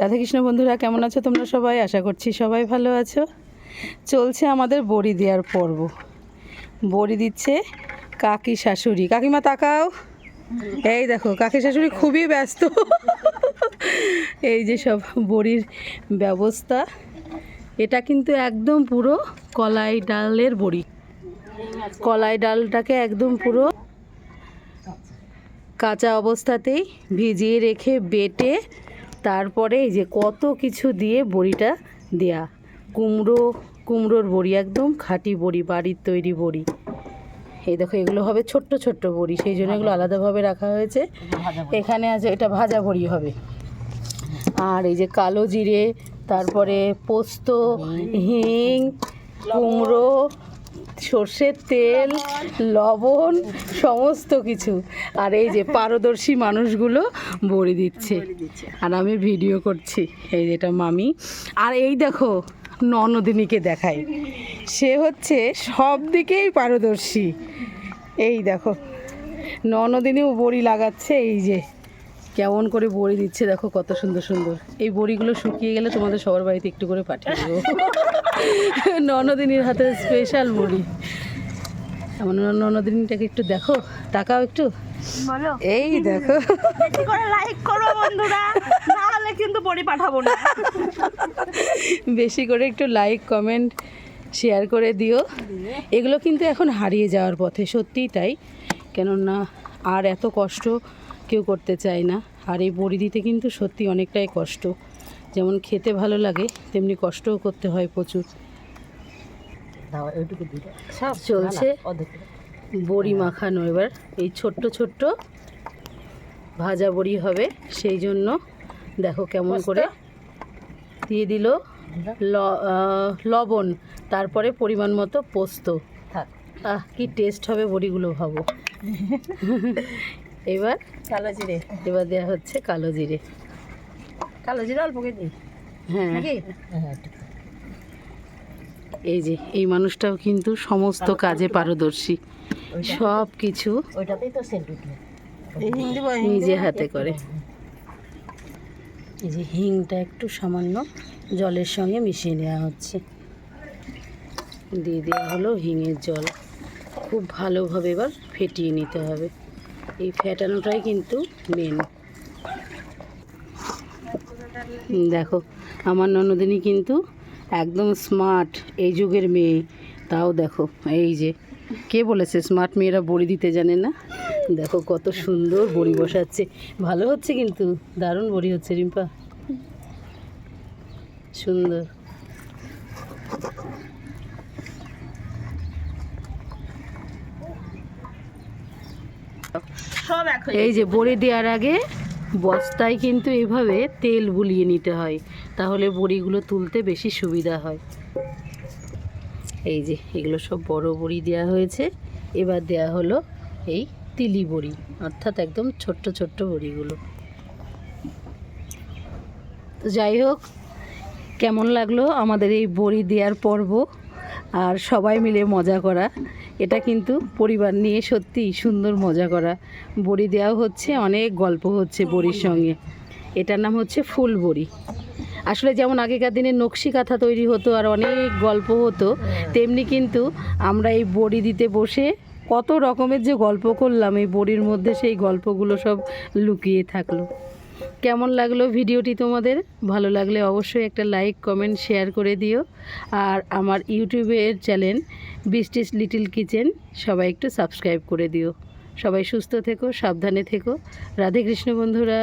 রাধাকৃষ্ণ বন্ধুরা, কেমন আছো তোমরা সবাই? আশা করছি সবাই ভালো আছো। চলছে আমাদের বড়ি দেওয়ার পর্ব। বড়ি দিচ্ছে কাকি শাশুড়ি। কাকিমা, তাকাও। এই দেখো, কাকি শাশুড়ি খুবই ব্যস্ত। এই যে সব বড়ির ব্যবস্থা। এটা কিন্তু একদম পুরো কলাই ডালের বড়ি। কলাই ডালটাকে একদম পুরো কাঁচা অবস্থাতেই ভিজিয়ে রেখে বেটে তারপরে এই যে কত কিছু দিয়ে বড়িটা দেয়া। কুমড়ো কুমড়োর বড়ি একদম খাঁটি বড়ি বাড়ির তৈরি বড়ি। এই দেখো এগুলো হবে ছোট্ট ছোট্ট বড়ি সেই জন্য এগুলো আলাদাভাবে রাখা হয়েছে। এখানে আছে এটা ভাজা বড়ি হবে। আর এই যে কালো জিরে তারপরে পোস্ত হিং কুমড়ো সর্ষের তেল লবণ সমস্ত কিছু। আর এই যে পারদর্শী মানুষগুলো বড়ি দিচ্ছে। আর আমি ভিডিও করছি এই যেটা মামি। আর এই দেখো ননদিনীকে দেখাই। সে হচ্ছে সব দিকেই পারদর্শী। এই দেখো ননদিনীও বড়ি লাগাচ্ছে এই যে। কেমন করে বড়ি দিচ্ছে দেখো কত সুন্দর সুন্দর। এই বড়িগুলো শুকিয়ে গেলে তোমাদের সবার বাড়িতে একটু করে পাঠিয়ে দেবো। ননদিনীর হাতে স্পেশাল বড়ি আমার ননদিনীটাকে একটু দেখো তাকাও একটু। বলো। এই দেখো। করে লাইক করো বন্ধুরা না হলে কিন্তু বড়ি পাঠাবো না। বেশি করে একটু লাইক কমেন্ট শেয়ার করে দিও। এগুলো কিন্তু এখন হারিয়ে যাওয়ার পথে সত্যিই তাই। কেননা আর এত কষ্ট কেউ করতে চায় না। আর এই বড়ি দিতে কিন্তু সত্যি অনেকটাই কষ্ট। যেমন খেতে ভালো লাগে তেমনি কষ্টও করতে হয় প্রচুর। সব চলছে। বড়ি মাখানো এবার। এই ছোট্ট ছোট্ট ভাজা বড়ি হবে সেই জন্য দেখো কেমন করে দিয়ে দিল লবণ তারপরে পরিমাণ মতো পোস্ত। আহ কি টেস্ট হবে বড়িগুলো ভাবো। এবার কালো জিরে। এবার দেওয়া হচ্ছে কালো জিরে। কালো জিরে অল্প করে দিই। হ্যাঁ। এই যে এই মানুষটাও কিন্তু সমস্ত কাজে পারদর্শী। সব কিছু ওইটাতেই তো সেন্ট উঠবে এই হিং দিব নিজে হাতে করে। এই যে হিংটা একটু সামান্য জলের সঙ্গে মিশিয়ে নেওয়া হচ্ছে। দিয়ে দেওয়া হলো হিঙের জল। খুব ভালোভাবে এবার ফেটিয়ে নিতে হবে। এই ফেটানোটাই কিন্তু মেন দেখো আমার ননদিনী কিন্তু একদম স্মার্ট এই যুগের মেয়ে। তাও দেখো এই যে কে বলেছে স্মার্ট মেয়েরা বড়ি দিতে জানে না? দেখো কত সুন্দর বড়ি বসাচ্ছে। ভালো হচ্ছে কিন্তু দারুণ বড়ি হচ্ছে রিম্পা। সুন্দর। এই যে বড়ি দেওয়ার আগে বস্তায় কিন্তু এভাবে তেল বুলিয়ে নিতে হয়, তাহলে বড়িগুলো তুলতে বেশি সুবিধা হয়। এই যে, এগুলো সব বড় বড়ি দেওয়া হয়েছে। এবার দেয়া হলো এই তিলি বড়ি, অর্থাৎ একদম ছোট্ট ছোট্ট বড়িগুলো। তো যাই হোক, কেমন লাগল আমাদের এই বড়ি দেওয়ার পর্ব? আর সবাই মিলে মজা করা। এটা কিন্তু পরিবার নিয়ে সত্যি সুন্দর মজা করা। বড়ি দেওয়া হচ্ছে, অনেক গল্প হচ্ছে বড়ির সঙ্গে। এটার নাম হচ্ছে ফুল বড়ি আসলে যেমন আগেকার দিনে নকশি কাঁথা তৈরি হতো আর অনেক গল্প হতো, তেমনি কিন্তু আমরা এই বড়ি দিতে বসে কত রকমের যে গল্প করলাম, এই বড়ির মধ্যে সেই গল্পগুলো সব লুকিয়ে থাকল। কেমন লাগল ভিডিওটি তোমাদের? ভালো লাগলে অবশ্যই একটা লাইক কমেন্ট শেয়ার করে দিও। আর আমার ইউটিউবের চ্যানেল বিস্টিস লিটিল কিচেন সবাই একটু সাবস্ক্রাইব করে দিও। সবাই সুস্থ থেকো, সাবধানে থেকো। রাধে কৃষ্ণ বন্ধুরা।